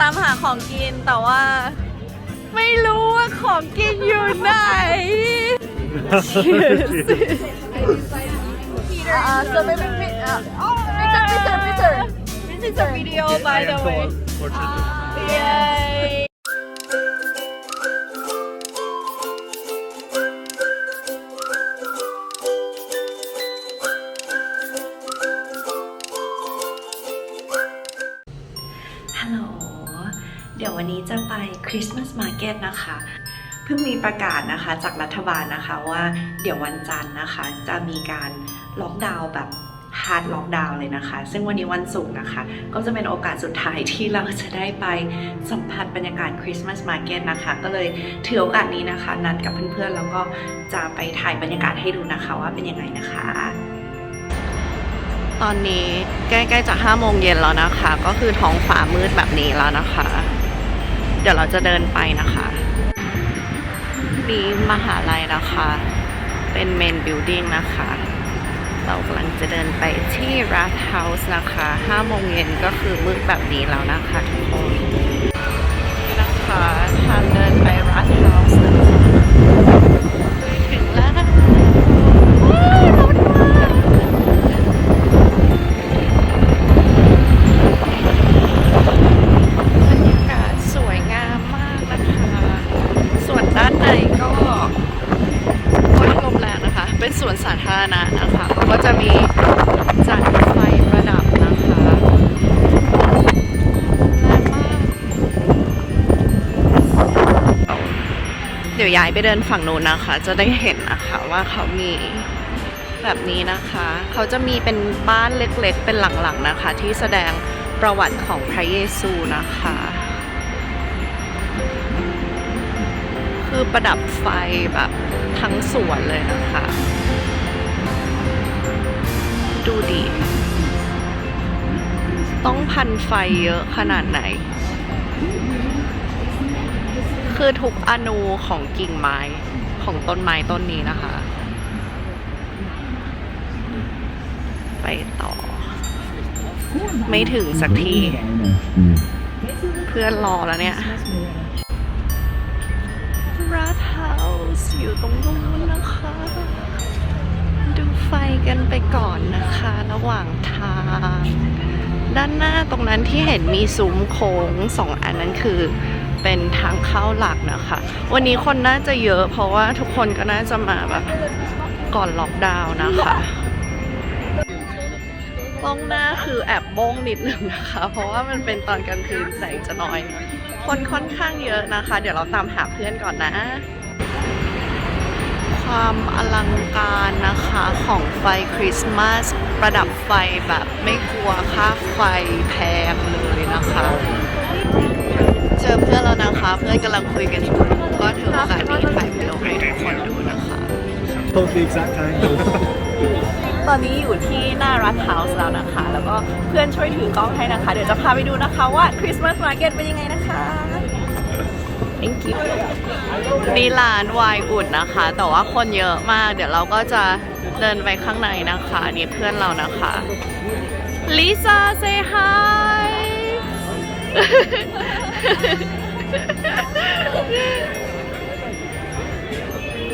ตามหาของกินแต่ว่า ไม่รู้ว่าของกินอยู่ไหน Uh, so maybe, uh, Victor, Victor, Victor. This is a video by the way Yay ดี๋ยววันนี้จะไปคริสต์มาสมาร์เก็ตนะคะ เพิ่งมีประกาศนะคะจากรัฐบาลนะคะว่าเดี๋ยววันจันทร์นะคะ จะมีการล็อกดาวน์แบบฮาร์ดล็อกดาวน์เลยนะคะ ซึ่งวันนี้วันศุกร์นะคะ ก็จะเป็นโอกาสสุดท้ายที่เราจะได้ไปสัมผัสบรรยากาศคริสต์มาสมาร์เก็ตนะคะ ก็เลยถือโอกาสนี้นะคะ นัดกับเพื่อนๆ แล้วก็จะไปถ่ายบรรยากาศให้ดูนะคะว่าเป็นยังไงนะคะ ตอนนี้ใกล้ๆจะห้าโมงเย็นแล้วนะคะ ก็คือท้องฟ้ามืดแบบนี้แล้วนะคะ เดี๋ยวเราจะเดินไปนะคะมีมหาลัยนะคะ เป็นเมนบิลดิ้งนะคะ เรากำลังจะเดินไปที่รัฐเฮาส์นะคะ5โมงเย็นก็คือมืดแบบนี้แล้วนะคะทุกคนนี่นะคะทางเดินไปรัฐเฮาส์นะคะ สวนสาธารณะนะคะเขาก็จะมีจัดไฟประดับนะคะแรงมากเดี๋ยวย้ายไปเดินฝั่งนู้นนะคะ จะได้เห็นนะคะว่าเขามีแบบนี้นะคะ เขาจะมีเป็นบ้านเล็กๆ เป็นหลังๆนะคะ ที่แสดงประวัติของพระเยซูนะคะ คือประดับไฟแบบทั้งสวนเลยนะคะ ดูดิ ต้องพันไฟเยอะขนาดไหน คือทุกอนูของกิ่งไม้ของต้นไม้ต้นนี้นะคะ ไปต่อ ไม่ถึงสักที เพื่อนรอแล้วเนี่ยรัฐเฮาส์อยู่ตรงนู้นนะคะ ไฟกันไปก่อนนะคะ ระหว่างทาง ด้านหน้าตรงนั้นที่เห็นมีซุ้มโค้งสองอันนั้นคือเป็นทางเข้าหลักนะคะ วันนี้คนน่าจะเยอะ เพราะว่าทุกคนก็น่าจะมาแบบก่อนล็อกดาวน์นะคะตรงหน้าคือแอบโบ้งนิดนึงนะคะ เพราะว่ามันเป็นตอนกลางคืนแสงจะน้อย คนค่อนข้างเยอะนะคะ เดี๋ยวเราตามหาเพื่อนก่อนนะ ความอลังการนะคะของไฟคริสต์มาสประดับไฟแบบไม่กลัวค่าไฟแพงเลยนะคะ เจอเพื่อนแล้วนะคะ เพื่อนกำลังคุยกันอยู่ก็ถือโอกาสนี้ถ่ายวิดีโอให้ทุกคนดูนะคะ Post the exact time. ตอนนี้อยู่ที่หน้ารัฐเฮาส์แล้วนะคะ แล้วก็เพื่อนช่วยถือกล้องให้นะคะ เดี๋ยวจะพาไปดูนะคะว่าคริสต์มาสมาร์เก็ตเป็นยังไงนะคะ thank you นี่ร้านวายอุ่นนะคะ แต่ว่าคนเยอะมาก เดี๋ยวเราก็จะเดินไปข้างในนะคะนี่เพื่อนเรานะคะลิซ่า say hi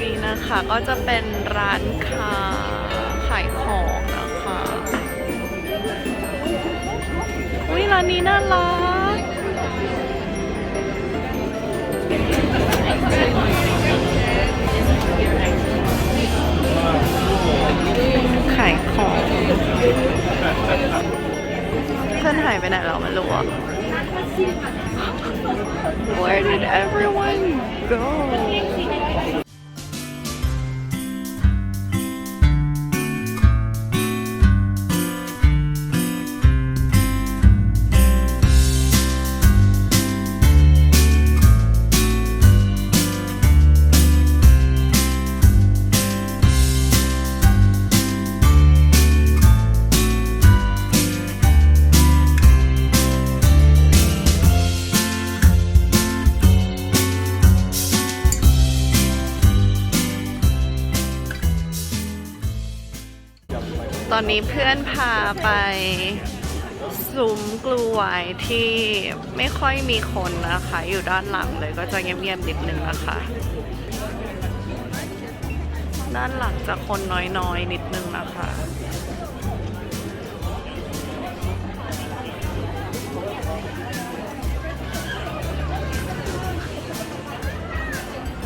นี่นะคะก็จะเป็นร้านค้าขายของนะคะ อุ้ยร้านนี้น่ารัก หายไปไหนเราไม่รู้อะ Where did everyone go? ตอนนี้เพื่อนพาไปซุ้มกลวยที่ไม่ค่อยมีคนนะคะ อยู่ด้านหลังเลยก็จะเงียบๆนิดนึงนะคะ ด้านหลังจะคนน้อยๆ นิดนึงนะคะ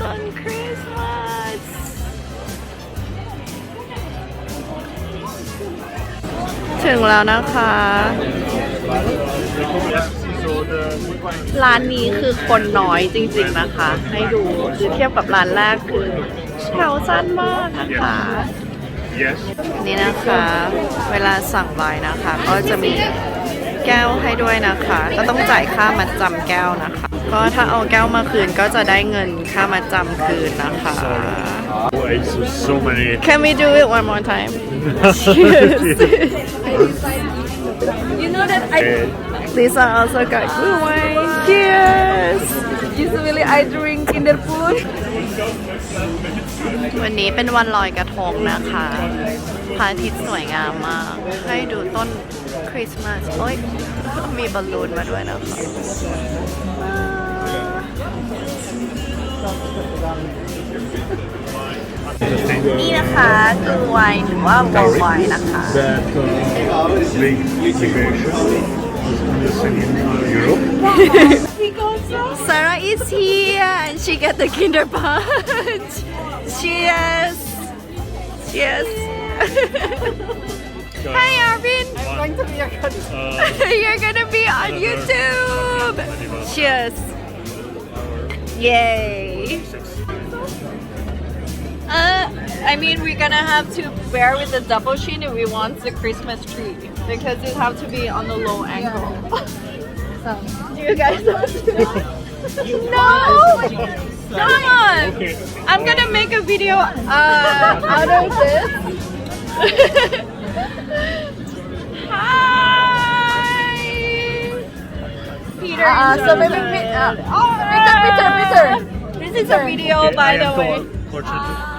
ต้นคริสต์มาส ถึงแล้วนะคะ ร้านนี้คือคนน้อยจริงๆนะคะ ให้ดูคือเทียบกับร้านแรกคือแถวสั้นมากนะคะ Yes. นี่นะคะ เวลาสั่งไวน์นะคะ ก็จะมีแก้วให้ด้วยนะคะ ก็ต้องจ่ายค่ามัดจำแก้วนะคะ ก็ถ้าเอาแก้วมาคืนก็จะได้เงินค่ามัดจำคืนนะคะ Oh, it's so many. Can we do it one more time You know that I Eh, Lisa also got good wine Cheers usually I drink Kinder Pun. วันนี้เป็นวันลอยกระทงนะคะพระอาทิตย์สวยงามมาก ให้ดูต้นคริสต์มาสโอ้ยมีบอลลูนมาด้วยนะคะ นี่นะคะคือไวน์หรือว่าวอลไวน์นะคะ that uh, big migration in uh, Europe. Sarah is here and she get the Kinder Punch. Cheers. Cheers. Hi Arvin. Going to be a uh, You're gonna be on YouTube. Cheers. Yay. I mean, we're gonna have to bear with the double chin if we want the Christmas tree because it have to be on the low angle. So, Do you guys want to? no! Come on! I'm gonna make a video uh, out of this. Hi! Peter. Uh, so maybe the- we- uh, Peter, Peter, Peter. This is a video, by the way.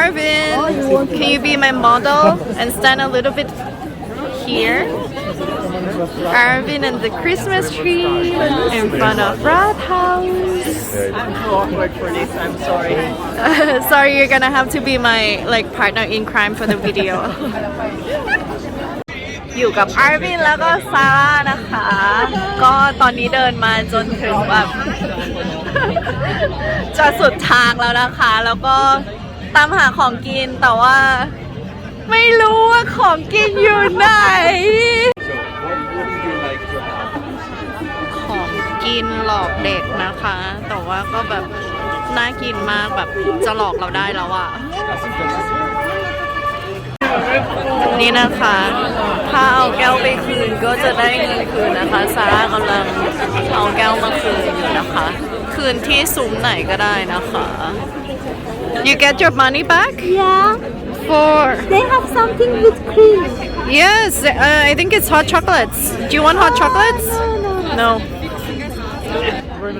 Arvin, can you be my model and stand a little bit here? Arvin and the Christmas tree in front of Rathouse. I'm too awkward for this. I'm sorry. Sorry, you're gonna have to be my like partner in crime for the video. อยู่กับอาร์วินแล้วก็ซาร่านะคะ ก็ตอนนี้เดินมาจนถึงแบบ จะสุดทางแล้วนะคะ แล้วก็ ตามหาของกินแต่ว่า ไม่รู้ว่าของกินอยู่ไหนของกินหลอกเด็กนะคะ แต่ว่าก็แบบน่ากินมากแบบจะหลอกเราได้แล้วอะนี่นะคะ ถ้าเอาแก้วไปคืนก็จะได้เงินคืนนะคะซาร่ากำลังเอาแก้วมาคืนอยู่นะคะ คืนที่ซุ้มไหนก็ได้นะคะ You get your money back? Yeah, For they have something with cream. yes, uh, I think it's hot chocolates. Do you want hot chocolates? No.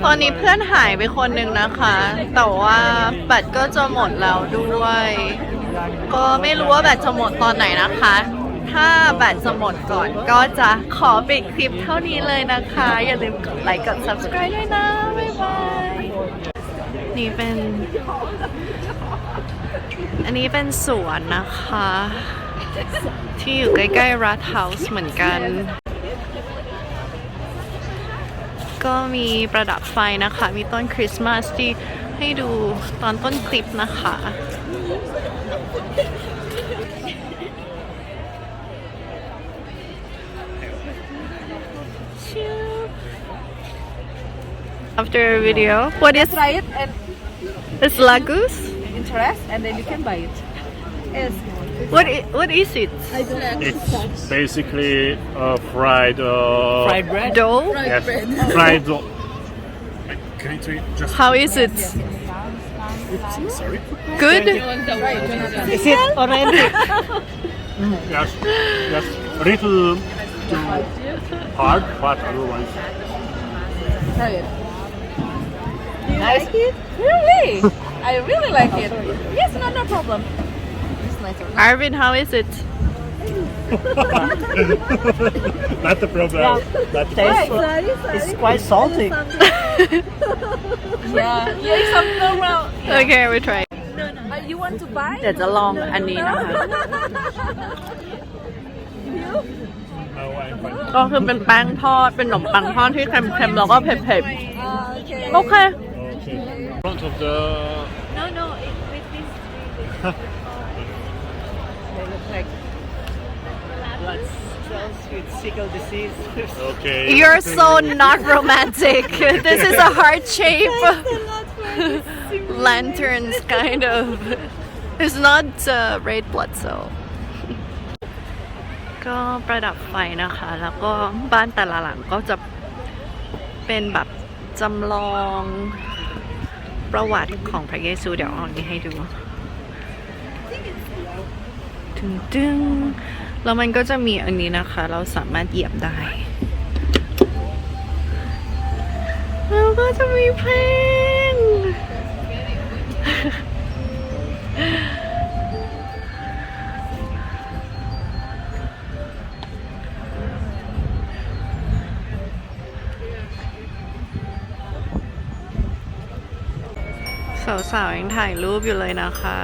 ตอนนี้เพื่อนหายไปคนหนึ่งนะคะ แต่ว่าบัตรก็จะหมดแล้วด้วย ก็ไม่รู้ว่าแบตจะหมดตอนไหนนะคะ ถ้าแบตจะหมดก่อนก็จะขอปิดคลิปเท่านี้เลยนะคะ อย่าลืมกดไลค์ กด subscribe ด้วยนะ บ๊ายบาย นี่เป็น อันนี้เป็นสวนนะคะ ที่อยู่ใกล้ๆรัฐเฮาส์เหมือนกัน ก็มีประดับไฟนะคะ มีต้นคริสต์มาสที่ให้ดูตอนต้นคลิปนะคะ After a video, what is Try it and is Lagus? interest, and then you can buy it. Yes. What i- what is it? It's basically uh, fried. Uh, Fried bread. Dough? Yes, fried. dough. Can you take just How is it? sorry? Good? Is it already? Yes, yes. A little too hard, but otherwise. Try it. Do you like it? Really? I really like it. Yes, no, no problem. It's nice. Arvin, how is it? Not the problem. Not the Right. It's quite salty. Yeah. Yeah, some normal. Okay, we try. Uh, you want to buy? เดี๋ยวจะลองอันนี้นะคะ No, I'm fine. ก็คือเป็นแป้งทอด เป็นขนมปังทอดที่เค็มๆ แล้วก็เผ็ด Uh, okay. ๆ โอเค Okay. Front of the. no no with this They look like blood cells with sickle disease. Okay. You're so not romantic. This is a heart shape. Lanterns, kind of. It's not uh, red blood cell. ก็ประดับไฟนะคะ แล้วก็บ้านแต่ละหลังก็จะเป็นแบบจำลอง ประวัติของพระเยซูเดี๋ยวเอาอันนี้ให้ดูดึงดึงแล้วมันก็จะมีอันนี้นะคะ เราสามารถเหยียบได้ แล้วก็จะมีเพลง สาวๆยังถ่ายรูปอยู่เลยนะคะ